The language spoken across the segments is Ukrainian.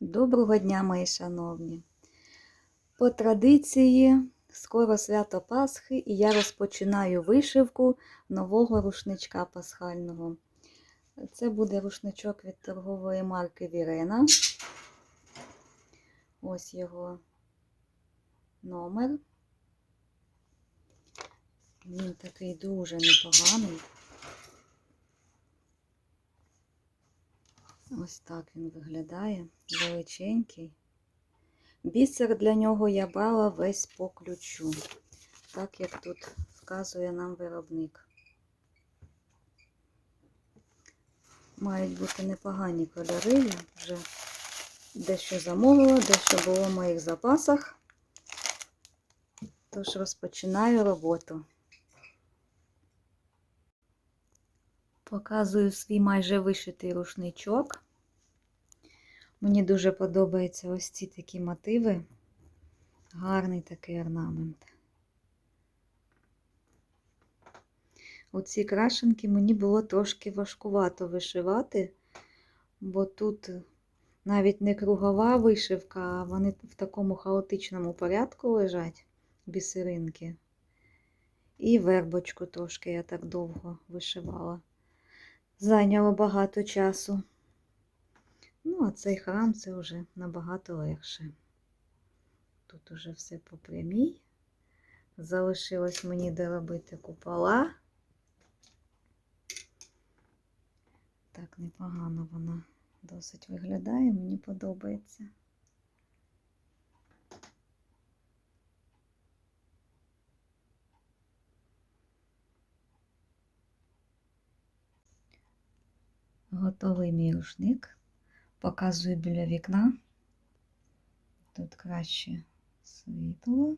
Доброго дня, мої шановні! По традиції, скоро свято Пасхи, і я розпочинаю вишивку нового рушничка пасхального. Це буде рушничок від торгової марки Вірена. Ось його номер. Він такий дуже непоганий. Ось так він виглядає, величенький. Бісер для нього я брала весь по ключу, так як тут вказує нам виробник. Мають бути непогані кольори. Я вже дещо замовила, дещо було в моїх запасах. Тож розпочинаю роботу. Показую свій майже вишитий рушничок. Мені дуже подобаються ось ці такі мотиви. Гарний такий орнамент. Оці крашенки мені було трошки важкувато вишивати, бо тут навіть не кругова вишивка, а вони в такому хаотичному порядку лежать бісеринки. І вербочку трошки я так довго вишивала. Зайняло багато часу. Ну, а цей храм це вже набагато легше. Тут уже все по прямій. Залишилось мені доробити купола. Так, непогано вона досить виглядає, мені подобається. Готовий мій рушник. Показую біля вікна. Тут краще світло.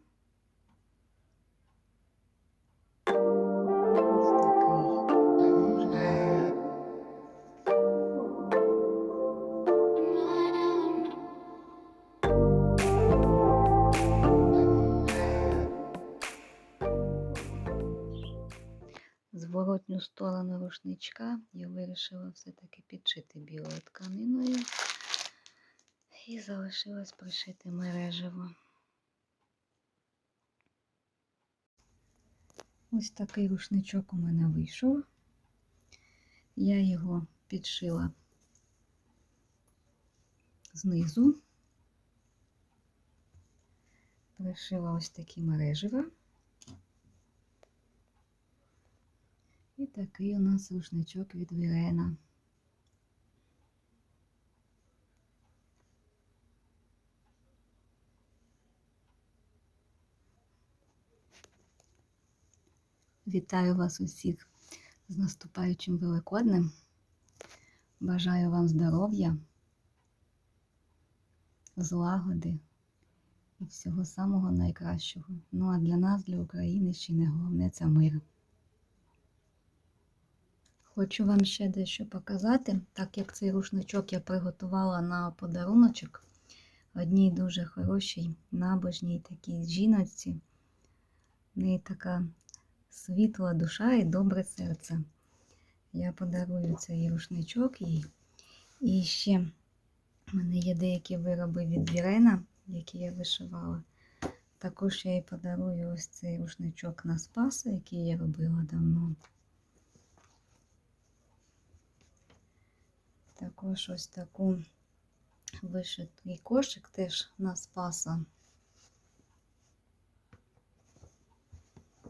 Зворотню сторону рушничка я вирішила все-таки підшити білою тканиною і залишилось пришити мережево. Ось такий рушничок у мене вийшов. Я його підшила знизу, пришила ось такі мережева. І такий у нас рушничок від Вірена. Вітаю вас усіх з наступаючим Великоднем. Бажаю вам здоров'я, злагоди і всього самого найкращого. Ну а для нас, для України, ще не головне це мир. Хочу вам ще дещо показати, так як цей рушничок я приготувала на подаруночок одній дуже хорошій, набожній такій жіночці. В неї така світла душа і добре серце. Я подарую цей рушничок їй. І ще в мене є деякі вироби від Вірена, які я вишивала. Також я їй подарую ось цей рушничок на Спаса, який я робила давно. Також ось таку вишитий кошик теж на спаса.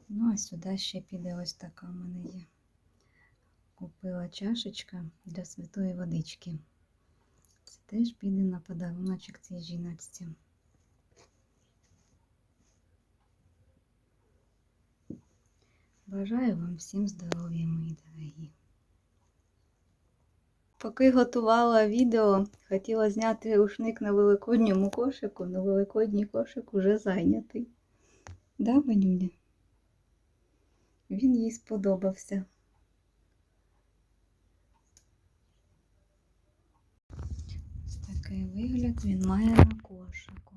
Ну, а сюди ще піде ось така в мене є. Купила чашечка для святої водички. Це теж піде на подаруночок цій жіночці. Бажаю вам всім здоров'я, мої дорогі. Поки готувала відео, хотіла зняти рушник на великодньому кошику, але великодній кошик уже зайнятий. Да, Ванюня? Він їй сподобався. Ось такий вигляд він має на кошику.